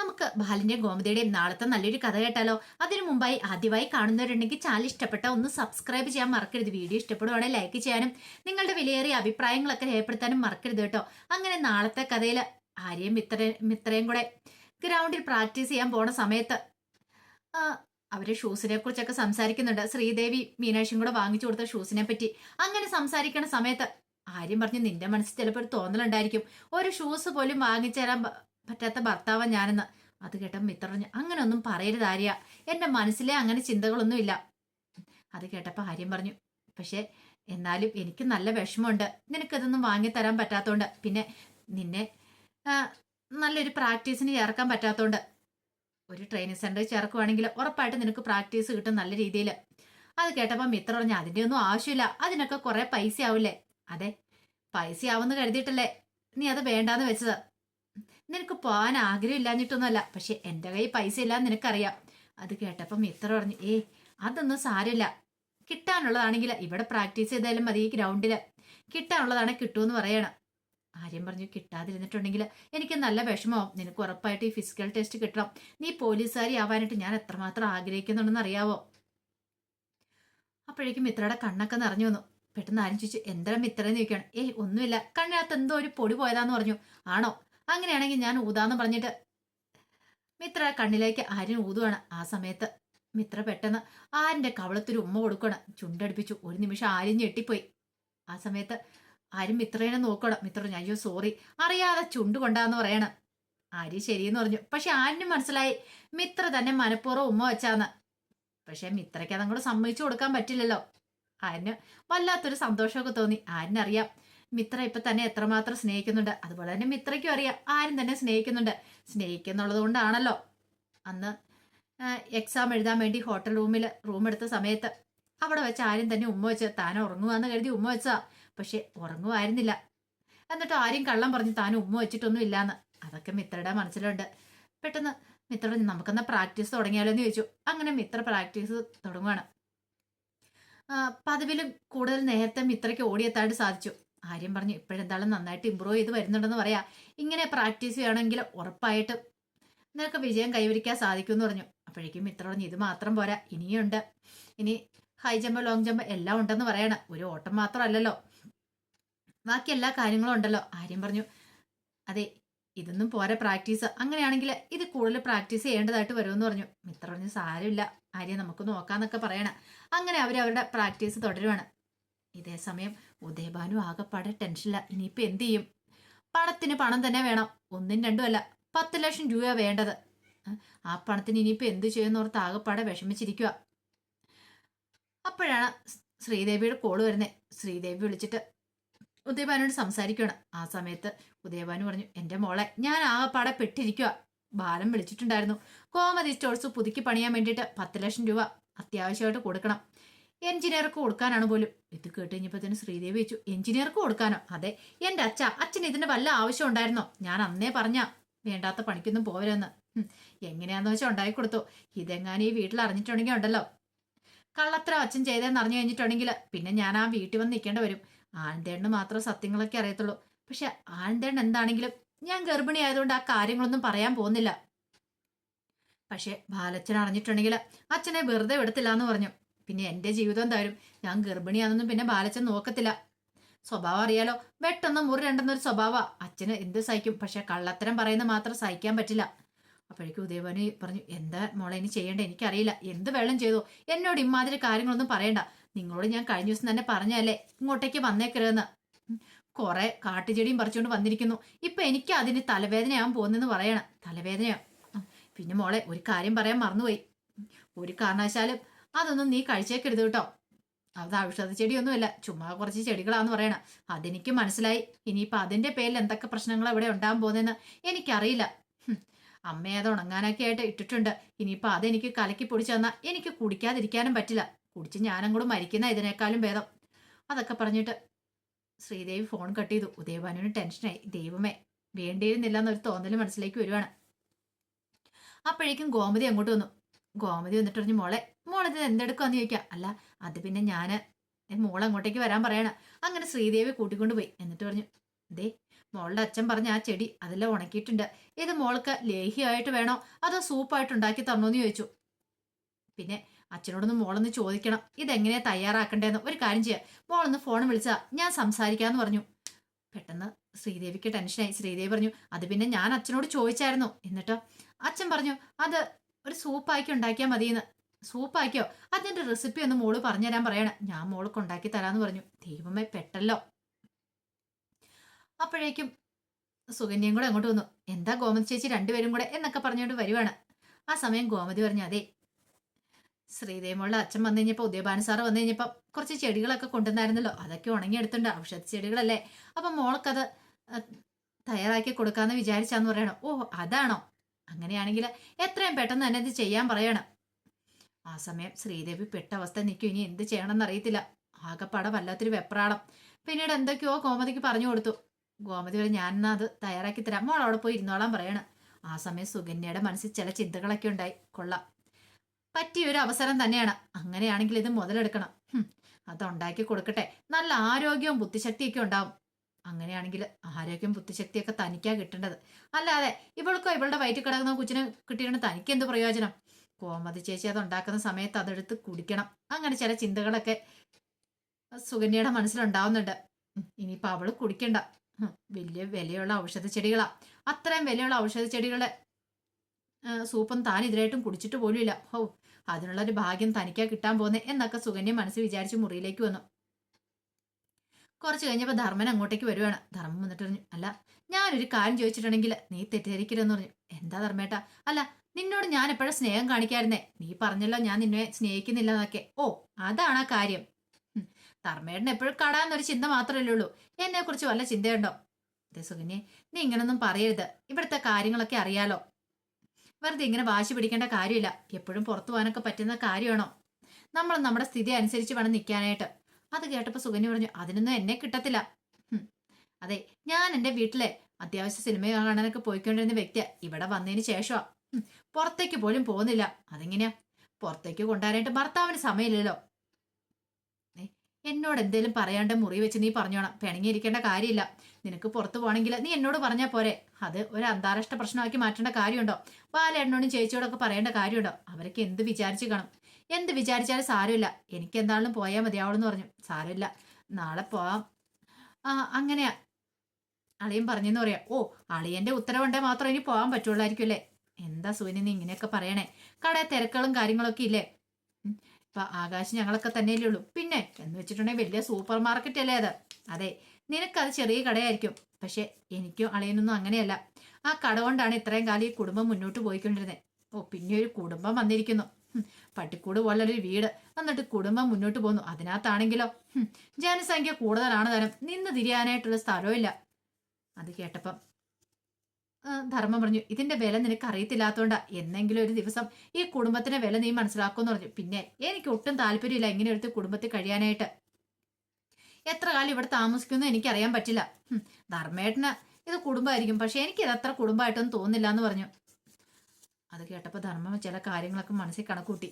നമുക്ക് ബാലിന്റെയും ഗോമതിയുടെയും നാളത്തെ നല്ലൊരു കഥ കേട്ടാലോ? അതിനു മുമ്പായി ആദ്യമായി കാണുന്നവരുണ്ടെങ്കിൽ ചാനൽ ഇഷ്ടപ്പെട്ട ഒന്ന് സബ്സ്ക്രൈബ് ചെയ്യാൻ മറക്കരുത്. വീഡിയോ ഇഷ്ടപ്പെടുവാണെങ്കിൽ ലൈക്ക് ചെയ്യാനും നിങ്ങളുടെ വിലയേറിയ അഭിപ്രായങ്ങളൊക്കെ രേഖപ്പെടുത്താനും മറക്കരുത് കേട്ടോ. അങ്ങനെ നാളത്തെ കഥയിൽ ആര്യയും മിത്ര മിത്രയും കൂടെ ഗ്രൗണ്ടിൽ പ്രാക്ടീസ് ചെയ്യാൻ പോണ സമയത്ത് അവരെ ഷൂസിനെ കുറിച്ചൊക്കെ സംസാരിക്കുന്നുണ്ട്. ശ്രീദേവി മീനാക്ഷിയും കൂടെ വാങ്ങിച്ചു കൊടുത്ത ഷൂസിനെ പറ്റി. അങ്ങനെ സംസാരിക്കുന്ന സമയത്ത് ആര്യം പറഞ്ഞു നിന്റെ മനസ്സിൽ ചിലപ്പോൾ ഒരു തോന്നലുണ്ടായിരിക്കും. ഒരു ഷൂസ് പോലും വാങ്ങിച്ചു തരാൻ പറ്റാത്ത ഭർത്താവാ ഞാനെന്ന്. അത് കേട്ട മിത്രഞ്ഞ് പറഞ്ഞു അങ്ങനെ ഒന്നും പറയരുത് ആര്യ. എന്റെ മനസ്സിലെ അങ്ങനെ ചിന്തകളൊന്നും ഇല്ല അത് കേട്ടപ്പോൾ ആര്യം പറഞ്ഞു പക്ഷേ എന്നാലും എനിക്ക് നല്ല വിഷമമുണ്ട്. നിനക്കതൊന്നും വാങ്ങി തരാൻ പറ്റാത്തോണ്ട്. പിന്നെ നിന്നെ നല്ലൊരു പ്രാക്ടീസിന് ചേർക്കാൻ പറ്റാത്തോണ്ട്. ഒരു ട്രെയിനിങ് സെന്ററിൽ ചേർക്കുവാണെങ്കിൽ ഉറപ്പായിട്ട് നിനക്ക് പ്രാക്ടീസ് കിട്ടും നല്ല രീതിയിൽ. അത് കേട്ടപ്പോൾ മിത്ര പറഞ്ഞു അതിന്റെ ഒന്നും ആവശ്യമില്ല. അതിനൊക്കെ കുറെ പൈസ ആവില്ലേ അതെ പൈസ ആവുമെന്ന് കരുതിയിട്ടല്ലേ നീ അത് വേണ്ടാന്ന് വെച്ചത്? നിനക്ക് പോകാൻ ആഗ്രഹം ഇല്ലാഞ്ഞിട്ടൊന്നുമല്ല പക്ഷെ എന്റെ കയ്യിൽ പൈസ ഇല്ലാന്ന് നിനക്കറിയാം. അത് കേട്ടപ്പം മിത്ര പറഞ്ഞു ഏ അതൊന്നും സാരമില്ല. കിട്ടാനുള്ളതാണെങ്കിൽ ഇവിടെ പ്രാക്ടീസ് ചെയ്താലും മതി ഈ ഗ്രൗണ്ടിൽ കിട്ടാനുള്ളതാണ് കിട്ടുമെന്ന് പറയണം. ആര്യം പറഞ്ഞു കിട്ടാതിരുന്നിട്ടുണ്ടെങ്കിൽ എനിക്ക് നല്ല വിഷമമാവും. നിനക്ക് ഉറപ്പായിട്ട് ഈ ഫിസിക്കൽ ടെസ്റ്റ് കിട്ടണം. നീ പോലീസുകാരി ആവാനായിട്ട് ഞാൻ എത്രമാത്രം ആഗ്രഹിക്കുന്നുണ്ടെന്ന് അറിയാവോ? അപ്പോഴേക്കും മിത്രയുടെ കണ്ണൊക്കെ നിറഞ്ഞു വന്നു. പെട്ടെന്ന് ആരും ചോദിച്ചു എന്താ മിത്ര എന്ന് ചോദിക്കുകയാണ്? ഏയ് ഒന്നുമില്ല. കണ്ണിനകത്ത് എന്തോ ഒരു പൊടി പോയതാന്ന് പറഞ്ഞു. ആണോ? അങ്ങനെയാണെങ്കിൽ ഞാൻ ഊതാന്ന് പറഞ്ഞിട്ട് മിത്ര കണ്ണിലേക്ക് ആര്യൻ ഊതുവാണ് ആ സമയത്ത്. മിത്ര പെട്ടെന്ന് ആരിന്റെ കവളത്തൊരു ഉമ്മ കൊടുക്കണം ചുണ്ടടിപ്പിച്ചു. ഒരു നിമിഷം ആര്യൻ ഞെട്ടിപ്പോയി. ആ സമയത്ത് ആരും മിത്രേനെ നോക്കണം. മിത്ര അയ്യോ സോറി അറിയാതെ ചുണ്ട് കൊണ്ടാന്ന് പറയണം. ആര്യ ശരിയെന്ന് പറഞ്ഞു. പക്ഷെ ആര്യന് മനസ്സിലായി. മിത്ര തന്നെ മനഃപൂർവം ഉമ്മ വെച്ചാന്ന്. പക്ഷെ മിത്രയ്ക്ക് അതങ്ങോട്ട് സമ്മതിച്ചു കൊടുക്കാൻ പറ്റില്ലല്ലോ. ആര്യന് വല്ലാത്തൊരു സന്തോഷമൊക്കെ തോന്നി. ആരിനറിയാം മിത്ര ഇപ്പൊ തന്നെ എത്രമാത്രം സ്നേഹിക്കുന്നുണ്ട്? അതുപോലെ തന്നെ മിത്രയ്ക്കും അറിയാം. ആരും തന്നെ സ്നേഹിക്കുന്നുണ്ട്. സ്നേഹിക്കുന്നുള്ളത് കൊണ്ടാണല്ലോ. അന്ന് എക്സാം എഴുതാൻ വേണ്ടി ഹോട്ടൽ റൂമിൽ റൂം എടുത്ത സമയത്ത് അവിടെ വെച്ച് ആരും തന്നെ ഉമ്മ വെച്ച് താൻ ഉറങ്ങുവാന്ന് കരുതി ഉമ്മ വെച്ചാ പക്ഷെ ഉറങ്ങുമായിരുന്നില്ല എന്നിട്ട് ആരും കള്ളം പറഞ്ഞ് താൻ ഉമ്മ വെച്ചിട്ടൊന്നും ഇല്ലാന്ന്. അതൊക്കെ മിത്രയുടെ മനസ്സിലുണ്ട്. പെട്ടെന്ന് മിത്ര നമുക്കെന്നാ പ്രാക്ടീസ് തുടങ്ങിയാലോ എന്ന് ചോദിച്ചു. അങ്ങനെ മിത്ര പ്രാക്ടീസ് തുടങ്ങുകയാണ് പതിവിലും കൂടുതൽ നേരത്തെ മിത്രയ്ക്ക് ഓടിയെത്താണ്ട് സാധിച്ചു. ആര്യം പറഞ്ഞു ഇപ്പോഴെന്തായാലും നന്നായിട്ട് ഇമ്പ്രൂവ് ചെയ്ത് വരുന്നുണ്ടെന്ന് പറയാം. ഇങ്ങനെ പ്രാക്ടീസ് ചെയ്യണമെങ്കിൽ ഉറപ്പായിട്ട് നിനക്ക് വിജയം കൈവരിക്കാൻ സാധിക്കും എന്ന് പറഞ്ഞു. അപ്പോഴേക്കും മിത്ര പറഞ്ഞു ഇത് മാത്രം പോരാ ഇനിയുണ്ട്. ഇനി ഹൈ ജമ്പ് ലോങ് ജമ്പ് എല്ലാം ഉണ്ടെന്ന് പറയണം. ഒരു ഓട്ടം മാത്രമല്ലല്ലോ. ബാക്കി എല്ലാ കാര്യങ്ങളും ഉണ്ടല്ലോ. ആര്യം പറഞ്ഞു അതെ ഇതൊന്നും പോരെ പ്രാക്ടീസ് അങ്ങനെയാണെങ്കിൽ ഇത് കൂടുതൽ പ്രാക്ടീസ് ചെയ്യേണ്ടതായിട്ട് വരുമെന്ന് പറഞ്ഞു. മിത്ര പറഞ്ഞു സാരമില്ല. ആര്യ നമുക്ക് നോക്കാന്നൊക്കെ പറയണം. അങ്ങനെ അവർ അവരുടെ പ്രാക്ടീസ് തുടരുവാണ്. ഇതേ സമയം ഉദയഭാനു ആകെപ്പാടെ ടെൻഷനില്ല ഇനിയിപ്പോൾ എന്തു ചെയ്യും? പണത്തിന് പണം തന്നെ വേണം. ഒന്നും രണ്ടും അല്ല. പത്ത് ലക്ഷം രൂപ വേണ്ടത്. ആ, പണത്തിന് ഇനിയിപ്പോൾ എന്ത് ചെയ്യുമെന്നോർത്ത് ആകെപ്പാടെ വിഷമിച്ചിരിക്കുക അപ്പോഴാണ് ശ്രീദേവിയുടെ കോൾ വരുന്നത് ശ്രീദേവി വിളിച്ചിട്ട് ഉദയഭാനുവിനോട് സംസാരിക്കുകയാണ് ആ സമയത്ത് ഉദയഭാനു പറഞ്ഞു എന്റെ മോളെ ഞാൻ ആകെപ്പാടെ പെട്ടിരിക്കുക ബാലം വിളിച്ചിട്ടുണ്ടായിരുന്നു. കോമതി സ്റ്റോഴ്സ് പുതുക്കി പണിയാൻ വേണ്ടിയിട്ട് പത്ത് ലക്ഷം രൂപ അത്യാവശ്യമായിട്ട് കൊടുക്കണം. എഞ്ചിനീയർക്ക് കൊടുക്കാനാണ് പോലും. ഇത് കേട്ട് തന്നെ ശ്രീദേവി വെച്ചു എഞ്ചിനീയർക്ക് കൊടുക്കാനോ? അതെ എന്റെ അച്ഛ അച്ഛന് ഇതിന് വല്ല ആവശ്യം ഉണ്ടായിരുന്നോ? ഞാൻ അന്നേ പറഞ്ഞ വേണ്ടാത്ത പണിക്കൊന്നും പോവരെന്ന് എങ്ങനെയാന്ന് വെച്ചാൽ ഉണ്ടാക്കി കൊടുത്തു? ഇതെങ്ങാനും ഈ വീട്ടിൽ അറിഞ്ഞിട്ടുണ്ടെങ്കിൽ ഉണ്ടല്ലോ. കള്ളത്ര അച്ഛൻ ചെയ്തതെന്ന് അറിഞ്ഞു കഴിഞ്ഞിട്ടുണ്ടെങ്കിൽ പിന്നെ ഞാൻ ആ വീട്ടിൽ വന്ന് നിൽക്കേണ്ടി വരും. ആനന്ദേണ്ണന് മാത്രം സത്യങ്ങളൊക്കെ അറിയത്തുള്ളൂ. പക്ഷെ ആനന്ദേണ്ണൻ എന്താണെങ്കിലും ഞാൻ ഗർഭിണി ആയതുകൊണ്ട് ആ കാര്യങ്ങളൊന്നും പറയാൻ പോകുന്നില്ല. പക്ഷെ ബാലച്ചൻ അറിഞ്ഞിട്ടുണ്ടെങ്കിൽ അച്ഛനെ വെറുതെ വിടത്തില്ല എന്ന് പറഞ്ഞു. പിന്നെ എന്റെ ജീവിതം എന്തായാലും ഞാൻ ഗർഭിണിയാണെന്നും പിന്നെ ബാലച്ചൻ നോക്കത്തില്ല. സ്വഭാവം അറിയാലോ? വെട്ടൊന്നും മുറി രണ്ടെന്നൊരു സ്വഭാവ അച്ഛന് എന്ത് സഹിക്കും? പക്ഷെ കള്ളത്തരം പറയുന്ന മാത്രം സഹിക്കാൻ പറ്റില്ല. അപ്പോഴേക്കും ഉദയഭാനു പറഞ്ഞു എന്താ മോളെ ഇനി ചെയ്യേണ്ട? എനിക്കറിയില്ല. എന്ത് വെള്ളം ചെയ്തോ? എന്നോട് ഇമാതിരി കാര്യങ്ങളൊന്നും പറയണ്ട. നിങ്ങളോട് ഞാൻ കഴിഞ്ഞ ദിവസം തന്നെ പറഞ്ഞല്ലേ ഇങ്ങോട്ടേക്ക് വന്നേക്കരുതെന്ന്. കുറെ കാട്ടുചെടിയും പറിച്ചുകൊണ്ട് വന്നിരിക്കുന്നു. ഇപ്പൊ എനിക്ക് അതിന് തലവേദനയാവാൻ പോകുന്നെന്ന് പറയണം. തലവേദനയാ? പിന്നെ മോളെ ഒരു കാര്യം പറയാൻ മറന്നുപോയി. ഒരു കാരണവശാലും അതൊന്നും നീ കഴിച്ചേക്കരുത് കേട്ടോ. അത് ഔഷധ ചെടിയൊന്നുമല്ല ചുമ്മാ കുറച്ച് ചെടികളാന്ന് പറയണം. അതെനിക്ക് മനസ്സിലായി. ഇനിയിപ്പൊ അതിന്റെ പേരിൽ എന്തൊക്കെ പ്രശ്നങ്ങൾ ഇവിടെ ഉണ്ടാകാൻ പോകുന്നതെന്ന് എനിക്കറിയില്ല. അമ്മയെ അത് ഉണങ്ങാനൊക്കെ ആയിട്ട് ഇട്ടിട്ടുണ്ട്. ഇനിയിപ്പൊ അതെനിക്ക് കലക്കി പൊടിച്ചു തന്നാൽ എനിക്ക് കുടിക്കാതിരിക്കാനും പറ്റില്ല. കുടിച്ച് ഞാനും കൂടെ മരിക്കുന്ന ഇതിനേക്കാളും ഭേദം. അതൊക്കെ പറഞ്ഞിട്ട് ശ്രീദേവി ഫോൺ കട്ട് ചെയ്തു. ഉദയഭാനുവിന് ടെൻഷനായി. ദൈവമേ വേണ്ടിയിരുന്നില്ല എന്നൊരു തോന്നൽ മനസ്സിലേക്ക് വരുവാണ്. അപ്പോഴേക്കും ഗോമതി അങ്ങോട്ട് വന്നു. ഗോമതി വന്നിട്ട് പറഞ്ഞു മോളെ മോളിത് എന്തെടുക്കാന്ന് ചോദിക്കാം. അല്ല അത് പിന്നെ ഞാൻ മോൾ അങ്ങോട്ടേക്ക് വരാൻ പറയണം. അങ്ങനെ ശ്രീദേവി കൂട്ടിക്കൊണ്ട് പോയി. എന്നിട്ട് പറഞ്ഞു ദേ മോളുടെ അച്ഛൻ പറഞ്ഞ ആ ചെടി അതെല്ലാം ഉണക്കിയിട്ടുണ്ട്. ഇത് മോൾക്ക് ലേഹ്യമായിട്ട് വേണോ? അതോ സൂപ്പായിട്ട് ഉണ്ടാക്കി തന്നോന്ന് ചോദിച്ചു. പിന്നെ അച്ഛനോടൊന്ന് മോളൊന്ന് ചോദിക്കണം. ഇതെങ്ങനെയാ തയ്യാറാക്കണ്ടേന്ന് ഒരു കാര്യം ചെയ്യാം. മോളൊന്ന് ഫോൺ വിളിച്ചാ ഞാൻ സംസാരിക്കാന്ന് പറഞ്ഞു. പെട്ടെന്ന് ശ്രീദേവിക്ക് ടെൻഷനായി. ശ്രീദേവി പറഞ്ഞു അത് പിന്നെ ഞാൻ അച്ഛനോട് ചോദിച്ചായിരുന്നു. എന്നിട്ടോ അച്ഛൻ പറഞ്ഞു അത് ഒരു സൂപ്പാക്കി ഉണ്ടാക്കിയാൽ മതിയെന്ന്. സൂപ്പാക്കിയോ? അതിന്റെ റെസിപ്പി ഒന്ന് മോൾ പറഞ്ഞുതരാൻ പറയണം. ഞാൻ മോൾക്ക് ഉണ്ടാക്കി തരാന്ന് പറഞ്ഞു. ദൈവമേ പെട്ടല്ലോ. അപ്പോഴേക്കും സുഗന്യം കൂടെ അങ്ങോട്ട് വന്നു. എന്താ ഗോമതി ചേച്ചി രണ്ടുപേരും കൂടെ? എന്നൊക്കെ പറഞ്ഞുകൊണ്ട് വരുവാണ്. ആ സമയം ഗോമതി പറഞ്ഞു അതെ ശ്രീദേവിമുള്ള അച്ഛൻ വന്നു കഴിഞ്ഞപ്പോൾ ഉദയഭാന സാറ് വന്നു കഴിഞ്ഞപ്പോൾ കുറച്ച് ചെടികളൊക്കെ കൊണ്ടുവന്നായിരുന്നല്ലോ. അതൊക്കെ ഉണങ്ങിയെടുത്തിട്ടുണ്ട്. ഔഷധ ചെടികളല്ലേ. അപ്പം മോൾക്കത് തയ്യാറാക്കി കൊടുക്കാന്ന് വിചാരിച്ചാന്ന് പറയണം. ഓ അതാണോ? അങ്ങനെയാണെങ്കിൽ എത്രയും പെട്ടെന്ന് തന്നെ ഇത് ചെയ്യാൻ പറയണം. ആ സമയം ശ്രീദേവി പെട്ട അവസ്ഥ നിൽക്കും ഇനി എന്ത് ചെയ്യണമെന്ന് അറിയത്തില്ല. ആകപ്പാടെ വല്ലാത്തൊരു വെപ്രാളം. പിന്നീട് എന്തൊക്കെയോ ഗോമതിക്ക് പറഞ്ഞു കൊടുത്തു. ഗോമതി വരെ ഞാൻ അത് തയ്യാറാക്കി തരാം. മോൾ അവിടെ പോയി ഇരുന്നോളാൻ പറയണം. ആ സമയം സുകന്യയുടെ മനസ്സിൽ ചില ചിന്തകളൊക്കെ ഉണ്ടായി. കൊള്ളാം. പറ്റിയൊരു അവസരം തന്നെയാണ്. അങ്ങനെയാണെങ്കിൽ ഇത് മുതലെടുക്കണം. ഹും, അത് ഉണ്ടാക്കി കൊടുക്കട്ടെ. നല്ല ആരോഗ്യവും ബുദ്ധിശക്തിയൊക്കെ ഉണ്ടാവും. അങ്ങനെയാണെങ്കിൽ ആരോഗ്യം ബുദ്ധിശക്തിയൊക്കെ തനിക്കാ കിട്ടേണ്ടത്. അല്ലാതെ ഇവൾക്കോ ഇവളുടെ വയറ്റിൽ കിടക്കുന്ന കുച്ചിനെ കിട്ടിയിട്ട് തനിക്ക് എന്ത് പ്രയോജനം? കോമതി ചേച്ചി അത് ഉണ്ടാക്കുന്ന സമയത്ത് അതെടുത്ത് കുടിക്കണം. അങ്ങനെ ചില ചിന്തകളൊക്കെ സുകന്യയുടെ മനസ്സിലുണ്ടാവുന്നുണ്ട്. ഇനിയിപ്പോൾ അവൾ കുടിക്കണ്ട. വലിയ വിലയുള്ള ഔഷധ ചെടികളാ. അത്രയും വിലയുള്ള ഔഷധ ചെടികളെ സൂപ്പം താൻ ഇതിലായിട്ടും കുടിച്ചിട്ട് പോലുമില്ല. ഹോ അതിനുള്ള ഒരു ഭാഗ്യം തനിക്കാ കിട്ടാൻ പോകുന്നേ എന്നൊക്കെ സുകന്യ മനസ്സ് വിചാരിച്ച് മുറിയിലേക്ക് വന്നു. കുറച്ച് കഴിഞ്ഞപ്പോൾ ധർമ്മൻ അങ്ങോട്ടേക്ക് വരുവാണ്. ധർമ്മം വന്നിട്ട് പറഞ്ഞു അല്ല ഞാനൊരു കാര്യം ചോദിച്ചിട്ടുണ്ടെങ്കിൽ നീ തെറ്റിദ്ധരിക്കരുതെന്ന് പറഞ്ഞു. എന്താ ധർമ്മേട്ടാ? അല്ല നിന്നോട് ഞാൻ എപ്പോഴും സ്നേഹം കാണിക്കായിരുന്നേ? നീ പറഞ്ഞല്ലോ ഞാൻ നിന്നെ സ്നേഹിക്കുന്നില്ല എന്നൊക്കെ ഓ അതാണ് ആ കാര്യം ധർമ്മേട്ടൻ എപ്പോഴും കടാന്നൊരു ചിന്ത മാത്രമല്ലേ ഉള്ളൂ. എന്നെ കുറിച്ച് വല്ല ചിന്തയുണ്ടോ? അതെ സുകന്യെ നീ ഇങ്ങനൊന്നും പറയരുത്. ഇവിടുത്തെ കാര്യങ്ങളൊക്കെ അറിയാലോ. വെറുതെ ഇങ്ങനെ വാശി പിടിക്കേണ്ട കാര്യമില്ല. എപ്പോഴും പുറത്തു പോകാനൊക്കെ പറ്റുന്ന കാര്യമാണോ? നമ്മൾ നമ്മുടെ സ്ഥിതി അനുസരിച്ച് വേണം നിൽക്കാനായിട്ട്. അത് കേട്ടപ്പോൾ സുകന്യ പറഞ്ഞു അതിനൊന്നും എന്നെ കിട്ടത്തില്ല. അതെ ഞാൻ എന്റെ വീട്ടിലെ അത്യാവശ്യ സിനിമ കാണാനൊക്കെ പോയിക്കൊണ്ടിരുന്ന വ്യക്തിയാ. ഇവിടെ വന്നതിന് ശേഷമാ. പുറത്തേക്ക് പോലും പോകുന്നില്ല. അതെങ്ങനെയാ? പുറത്തേക്ക് കൊണ്ടുവരാനായിട്ട് ഭർത്താവിന് സമയമില്ലല്ലോ. എന്നോട് എന്തേലും പറയാണ്ട് മുറി വെച്ച് നീ പറഞ്ഞോണം. പിണങ്ങിയിരിക്കേണ്ട കാര്യമില്ല. നിനക്ക് പുറത്തു പോകണമെങ്കിൽ നീ എന്നോട് പറഞ്ഞാൽ പോരെ. അത് ഒരു അന്താരാഷ്ട്ര പ്രശ്നമാക്കി മാറ്റേണ്ട കാര്യമുണ്ടോ? ബാലേട്ടനോടും ചേച്ചിയോടൊക്കെ പറയേണ്ട കാര്യമുണ്ടോ? അവരൊക്കെ എന്ത് വിചാരിച്ചു കാണും? എന്ത് വിചാരിച്ചാലും സാരമില്ല. എനിക്ക് എന്താണെങ്കിലും പോയാൽ മതിയാവുള്ളൂ പറഞ്ഞു. സാരമില്ല. നാളെ പോവാം. ആ അങ്ങനെയാ. അളിയൻ പറഞ്ഞെന്ന് പറയാം. ഓ അളിയന്റെ ഉത്തരവുണ്ടേ മാത്രം ഇനി പോകാൻ പറ്റുള്ളായിരിക്കും അല്ലേ? എന്താ സൂര്യൻ നീ ഇങ്ങനെയൊക്കെ പറയണേ? കടയിൽ തിരക്കുകളും കാര്യങ്ങളൊക്കെ ഇല്ലേ? ഇപ്പം ആകാശ് ഞങ്ങളൊക്കെ തന്നെയല്ലേ ഉള്ളൂ. പിന്നെ എന്ന് വെച്ചിട്ടുണ്ടെങ്കിൽ വലിയ സൂപ്പർ മാർക്കറ്റ് അല്ലേ അത്? അതെ നിനക്കത് ചെറിയ കടയായിരിക്കും. പക്ഷേ എനിക്കും അളിയനൊന്നും അങ്ങനെയല്ല. ആ കട കൊണ്ടാണ് ഇത്രയും കാലം ഈ കുടുംബം മുന്നോട്ട് പോയിക്കൊണ്ടിരുന്നത്. ഓ പിന്നെ ഒരു കുടുംബം വന്നിരിക്കുന്നു. പട്ടിക്കൂട് പോലൊരു വീട്. എന്നിട്ട് കുടുംബം മുന്നോട്ട് പോന്നു. അതിനകത്താണെങ്കിലോ? ജനസംഖ്യ കൂടുതലാണ് തരം. നിന്ന് തിരിയാനായിട്ടുള്ള സ്ഥലമില്ല അത് കേട്ടപ്പം ധർമ്മം പറഞ്ഞു ഇതിന്റെ വില നിനക്ക് അറിയത്തില്ലാത്തോണ്ടാ. എന്നെങ്കിലും ഒരു ദിവസം ഈ കുടുംബത്തിന്റെ വില നീ മനസ്സിലാക്കുമെന്ന് പറഞ്ഞു. പിന്നെ എനിക്ക് ഒട്ടും താല്പര്യമില്ല ഇങ്ങനെ ഒരു കുടുംബത്തിൽ കഴിയാനായിട്ട്. എത്ര കാലം ഇവിടെ താമസിക്കുന്നു എനിക്കറിയാൻ പറ്റില്ല. ധർമ്മേട്ടന് ഇത് കുടുംബമായിരിക്കും. പക്ഷെ എനിക്കിത് അത്ര കുടുംബമായിട്ടൊന്നും തോന്നില്ല എന്ന് പറഞ്ഞു. അത് കേട്ടപ്പോൾ ധർമ്മം ചില കാര്യങ്ങളൊക്കെ മനസ്സിൽ കണക്കൂട്ടി.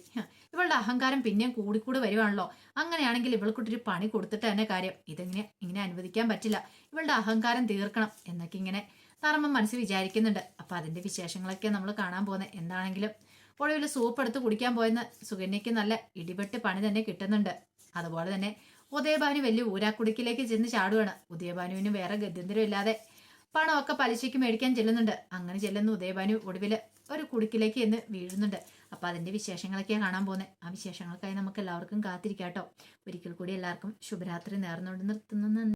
ഇവളുടെ അഹങ്കാരം പിന്നെയും കൂടിക്കൂടി വരുവാണല്ലോ. അങ്ങനെയാണെങ്കിൽ ഇവൾക്കൊട്ടൊരു പണി കൊടുത്തിട്ട് തന്നെ കാര്യം. ഇതെങ്ങനെ ഇങ്ങനെ അനുവദിക്കാൻ പറ്റില്ല. ഇവളുടെ അഹങ്കാരം തീർക്കണം എന്നൊക്കെ ഇങ്ങനെ ധർമ്മം മനസ്സിൽ വിചാരിക്കുന്നുണ്ട്. അപ്പം അതിന്റെ വിശേഷങ്ങളൊക്കെ നമ്മൾ കാണാൻ പോകുന്നത് എന്താണെങ്കിലും ഒടുവിൽ സൂപ്പ് എടുത്ത് കുടിക്കാൻ പോയെന്ന് സുകന്യയ്ക്ക് നല്ല ഇടിപെട്ട് പണി തന്നെ കിട്ടുന്നുണ്ട്. അതുപോലെ തന്നെ ഉദയഭാനു വലിയ ഊരാക്കുടുക്കിലേക്ക് ചെന്ന് ചാടുകയാണ് ഉദയഭാനുവിന് വേറെ ഗത്യന്തരം ഇല്ലാതെ പണമൊക്കെ പലിശയ്ക്ക് മേടിക്കാൻ ചെല്ലുന്നുണ്ട്. അങ്ങനെ ചെല്ലുന്ന ഉദയഭാനു ഒടുവിൽ ഒരു കുടുക്കിലേക്ക് എന്ന് വീഴുന്നുണ്ട്. അപ്പൊ അതിന്റെ വിശേഷങ്ങളൊക്കെയാണ് കാണാൻ പോകുന്നത് ആ വിശേഷങ്ങൾക്കായി നമുക്ക് എല്ലാവർക്കും കാത്തിരിക്കാട്ടോ. ഒരിക്കൽ കൂടി എല്ലാവർക്കും ശുഭരാത്രി നേർന്നുകൊണ്ട് നിർത്തുന്നു.